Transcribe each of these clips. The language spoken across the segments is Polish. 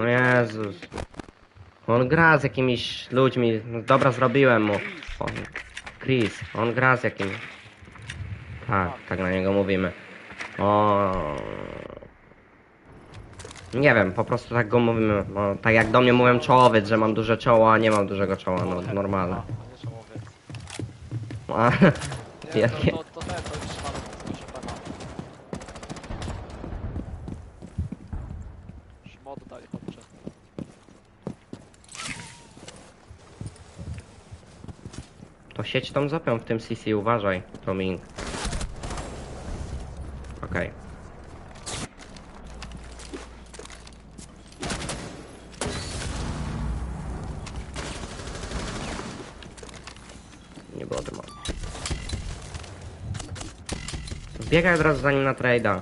O Jezus. On gra z jakimiś ludźmi. No Dobra, zrobiłem mu. On, Chris, on gra z jakimś. Tak, tak na niego mówimy. O. Nie wiem, po prostu tak go mówimy. No, tak jak do mnie mówią czołowiec, że mam duże czoło, a nie mam dużego czoła, no normalne. A, Jakie- to, to, to ten, to jest szmarot, to się pana. Szmot daj, chodźcie. To sieć tą zopią w tym CC, uważaj, Toming. Okej. Nie było dymu. Biegaj od razu za nim na trade'a.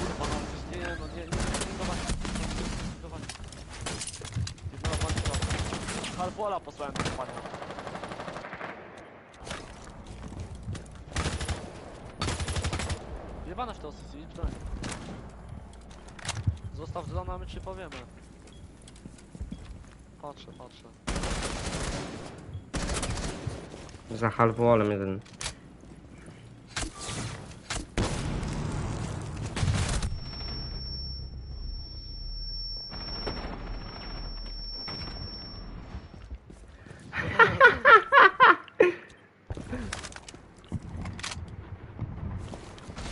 Kurwa, no nie, nie, no nie, nie, nie pilnować. Nie pilnować. Pilnować Halbola posłałem do panią. Jebana w to CC, idź do niej. Zostaw za nami, czy powiemy. Patrzę, patrzę. Za half wallem jeden.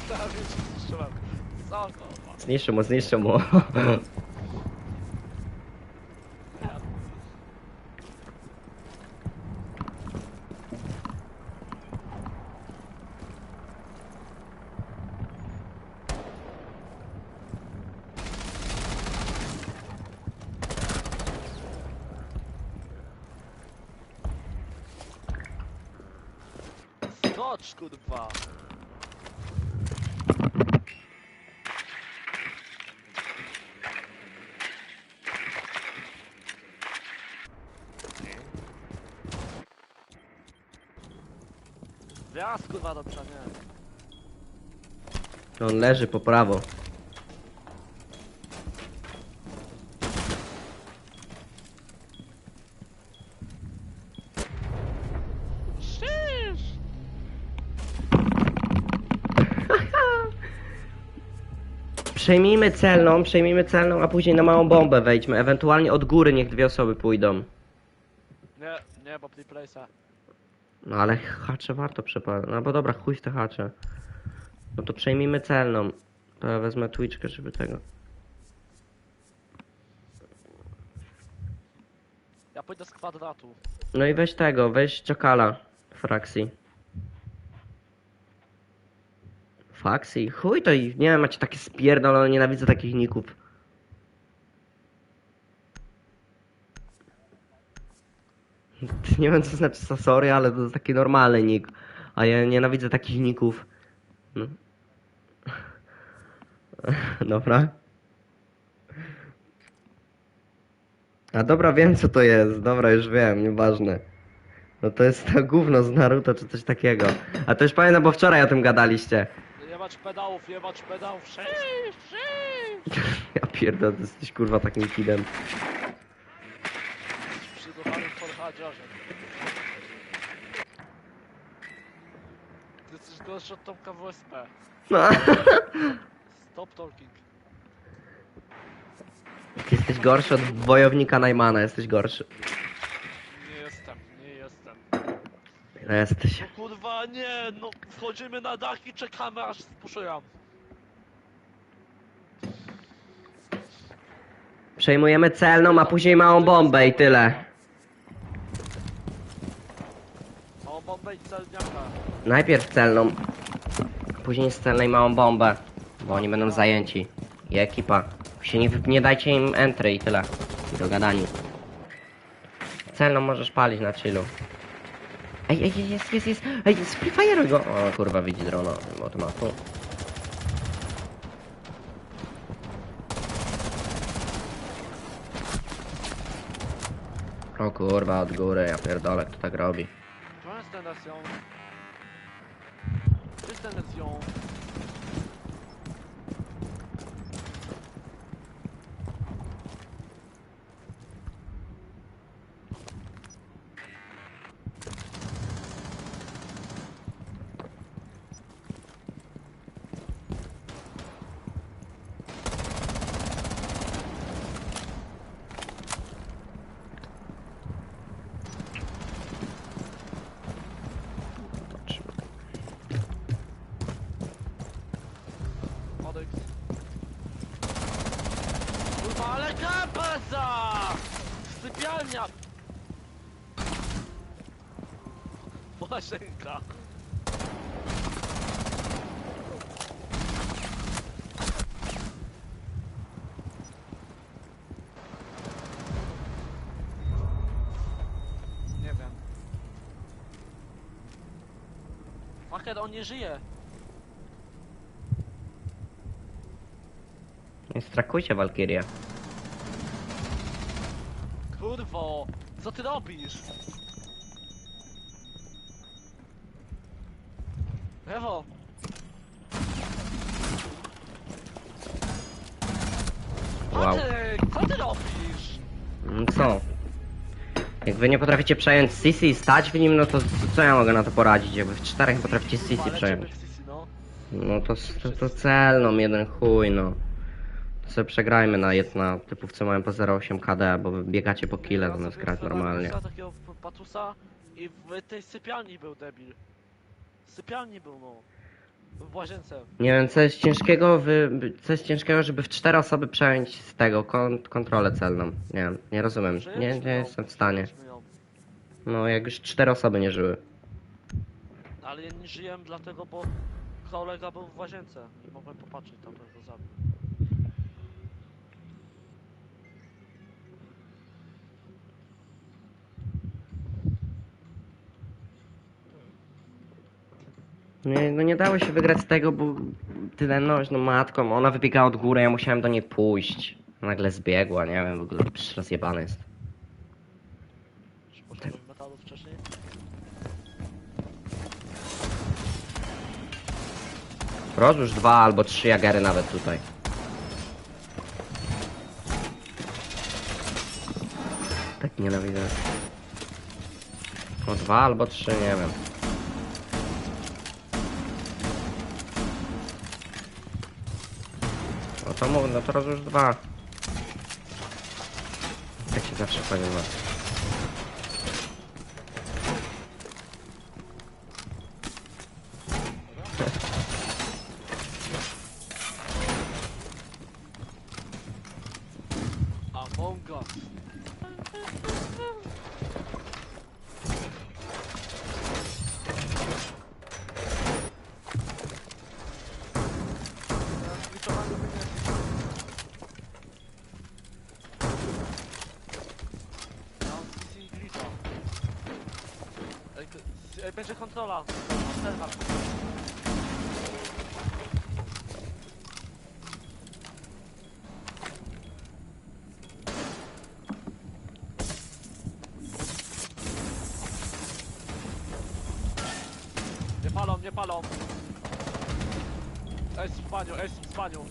Tak, wiecie, zniszczyłem. Co kurwa? Zniszczy mu, zniszczy mu. Skocz, kurwa! Wjazd, kurwa, dobrze, nie. On leży po prawo. Szysz! Przejmijmy celną, przejmijmy celną, a później na małą bombę wejdźmy. Ewentualnie od góry niech dwie osoby pójdą. Nie, nie, bo play place'a. No ale hacze warto przepadać. No bo dobra, chuj w te hacze. No to przejmijmy celną. To ja wezmę Twitchkę, żeby tego. Ja pójdę z kwadratu. No i weź tego, weź Czokala. Frakcji. Faksji? Chuj to i nie wiem, macie takie spierdolone, nienawidzę takich ników. Nie wiem co znaczy sorry, ale to jest taki normalny nick. A ja nienawidzę takich ników. No. Dobra. A dobra, wiem co to jest. Dobra, już wiem, nieważne. No to jest to gówno z Naruto czy coś takiego. A to już pamiętam, bo wczoraj o tym gadaliście. Jebać pedałów, jebać pedałów, szysz, szysz! Ja pierdolę, jesteś kurwa takim kidem. Przygotowany w forchadziarze. Ty jesteś gorszy od Tomka w WSP. No. Stop talking. Jesteś gorszy od wojownika Najmana, jesteś gorszy. Nie jestem, nie jestem. No jesteś. No kurwa nie, no wchodzimy na dach i czekamy aż spuszują. Przejmujemy celną, a później małą bombę i tyle. O bombę i celniaka. Najpierw celną, później celnej małą bombę, bo oni będą zajęci. I ekipa. Się nie, nie dajcie im entry i tyle. I dogadani. Celną możesz palić na chillu. Ej, ej, jest, jest, jest. Ej, sprefire'uj go. O kurwa, widzi drona automatu. O kurwa, od góry, ja pierdolę, kto tak robi. Tu jest tendencja. Tu jest tendencja. Odejdź. Kurwa, ale kapasa! Sypialnia! Łazienka. Nie wiem. Fucker, on nie żyje. Nie strakujcie Walkirię. Co ty robisz? Ewo! Wow. Patryk, co ty robisz? No co? Jak wy nie potraficie przejąć Sisi i stać w nim, no to co ja mogę na to poradzić? Jak wy w czterech potraficie Sisi Ale przejąć. ciebie no. No to, to, to cel, no jeden chuj, no. Sobie przegrajmy na jedna typów, co mają po 0,8 KD, bo wy biegacie po kile zamiast grać normalnie. takiego patusa i w tej sypialni był debil. W sypialni był, no. W łazience. Nie wiem, co jest ciężkiego, wy, co jest ciężkiego, żeby w cztery osoby przejąć z tego kon, kontrolę celną. Nie wiem, nie rozumiem. Nie, nie ją, jestem w stanie. ją. No, jak już cztery osoby nie żyły. Ale ja nie żyłem dlatego, bo kolega był w łazience i mogłem popatrzeć tam, jak go zabił. Nie, no nie dało się wygrać z tego, bo tyle noś, no matką, ona wybiegała od góry, ja musiałem do niej pójść. Nagle zbiegła, nie wiem, w ogóle przecież rozjebany jest. Czy poszedłem metalu wcześniej? Rozłóż dwa albo trzy jagery nawet tutaj. Tak nienawidzę. O dwa albo trzy, nie wiem. To mów, no to rozłóż dwa. Tak się zawsze pamięta. Among Us. Będzie kontrola. Serwer. Nie palą, nie palą. Ej, w baniu, ej, w baniu.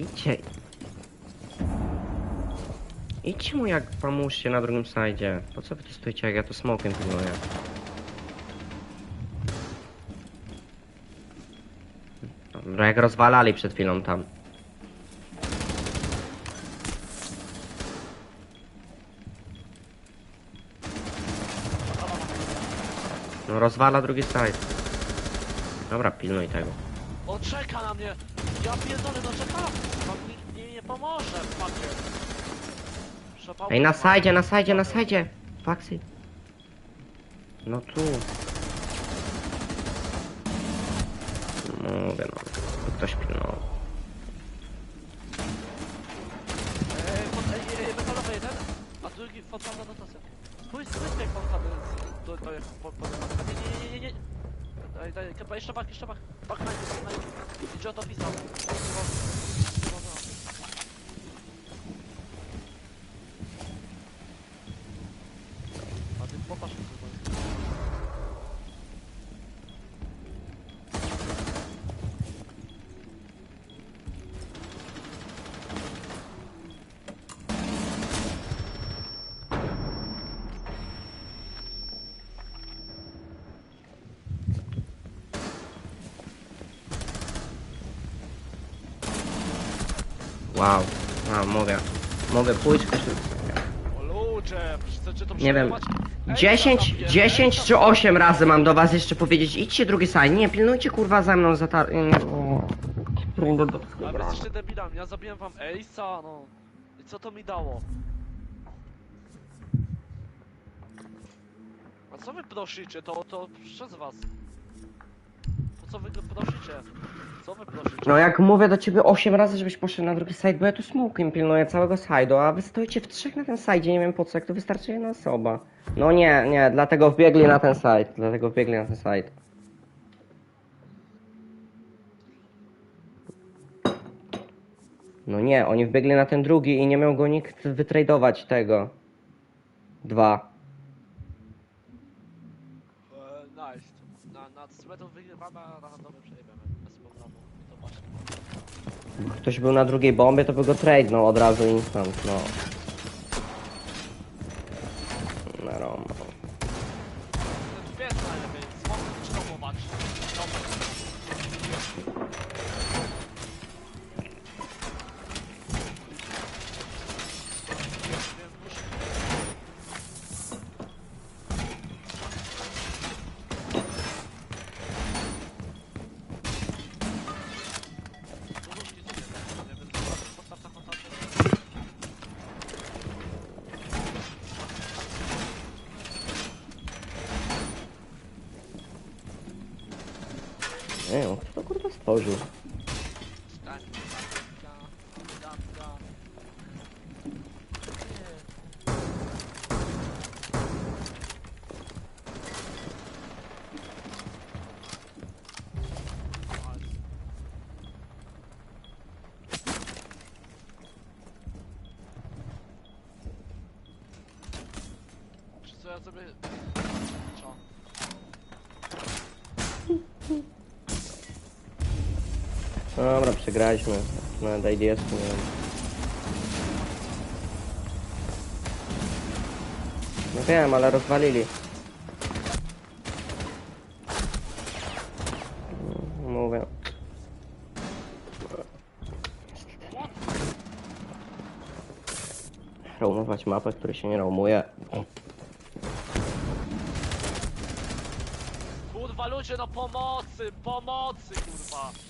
Idźcie. Idźcie mu jak pomóżcie na drugim sajdzie. Po co wy tu stoicie jak ja to smokiem pilnuję? Dobra, jak rozwalali przed chwilą tam. No rozwala drugi side. Dobra, pilnuj tego. On czeka na mnie! Ja pierdolę, no czeka! On mi nie, nie pomoże, patrzcie. Trzeba Ej, na sajdzie, na sajdzie, na sajdzie! Faksy. No tu. Mówię no. Ktoś pilnował. Pod, ej, jeden, a drugi na dotację. Pójdź, pójdź tej fotka do, do, do, po, po, nie, nie, nie, nie, nie. Daj, daj, jeszcze bak, jeszcze bak. Bak na to pisał. A ty popatrz, kurwa. Wow. A, mówię. Mogę pójść. O ludzie, to Nie wiem. przejmować? Ej, 10, zabiję, 10 ej, czy 8 razy mam do was jeszcze powiedzieć, idźcie drugi side, nie, pilnujcie kurwa za mną za ta... Ale wy jesteście debilami, ja zabiłem wam Ace'a, no. I co to mi dało? A co wy prosicie? To, to przez was. Co wy prosicie? Co wy prosicie? No jak mówię do ciebie 8 razy, żebyś poszedł na drugi side, bo ja tu smokiem pilnuję całego side'u, a wy stoicie w trzech na tym side'zie, nie wiem po co, jak to wystarczy jedna osoba. No nie, nie, dlatego wbiegli na ten side, dlatego wbiegli na ten side. No nie, oni wbiegli na ten drugi i nie miał go nikt wytradować tego. Dwa. Nice. Na, na swetu wygrywamy, a na randomy przejebiemy. Bez problemu. To właśnie. Ktoś był na drugiej bombie, to by go tradenął od razu instant, no. Kto to kurwa stworzył? Czy co przegraliśmy. Nawet IDS nie wiem. No wiem, ale rozwalili. Mówię. Roamować mapę, który się nie roamuje. Kurwa ludzie, no pomocy, pomocy, kurwa.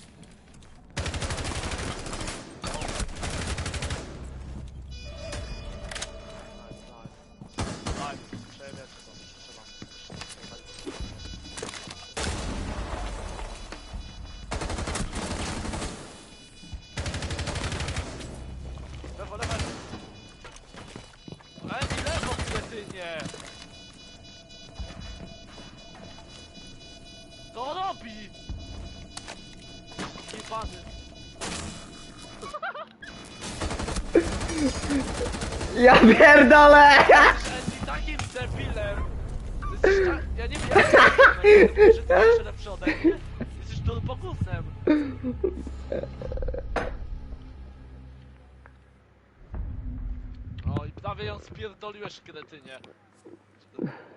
Ja pierdolę! Jesteś takim debilem. Ty Jesteś tak... Ja nie wiem, jak to że ty lepszy ode mnie. Jesteś turbogównem. O i prawie ją spierdoliłeś, kretynie.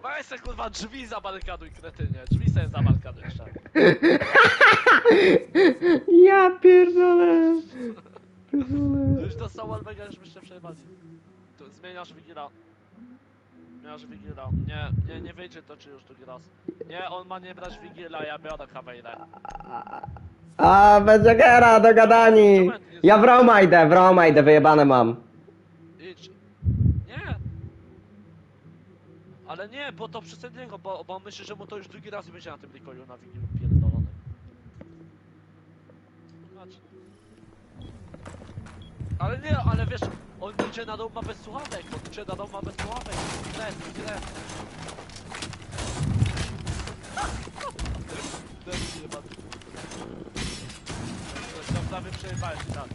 Weź se kurwa drzwi zabarykaduj, kretynie. Drzwi sobie zabarykaduj jeszcze. Ja! Już dostał Albega, już byście przejebali. Tu zmieniasz Wigila. Zmieniasz Wigila. Nie, nie, nie wyjdzie to czy już drugi raz. Nie, on ma nie brać Wigila, ja biorę Kawejrę. A, bez Jagera, dogadani! Ja w Roma idę, w Roma idę, wyjebane mam. Idź. Nie! Ale nie, bo to przez niego, bo, bo myślę, że mu to już drugi raz będzie na tym likoju na Wigilu pierdolony. Patrz. Ale nie, ale wiesz, on idzie na dom ma bez słuchawek, on idzie na dom ma bez słuchawek. Przejebałeś, tak.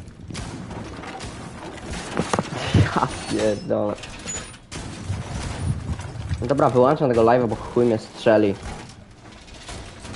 Ja pierdolę. Dobra, wyłączam tego live'a, bo chuj mnie strzeli.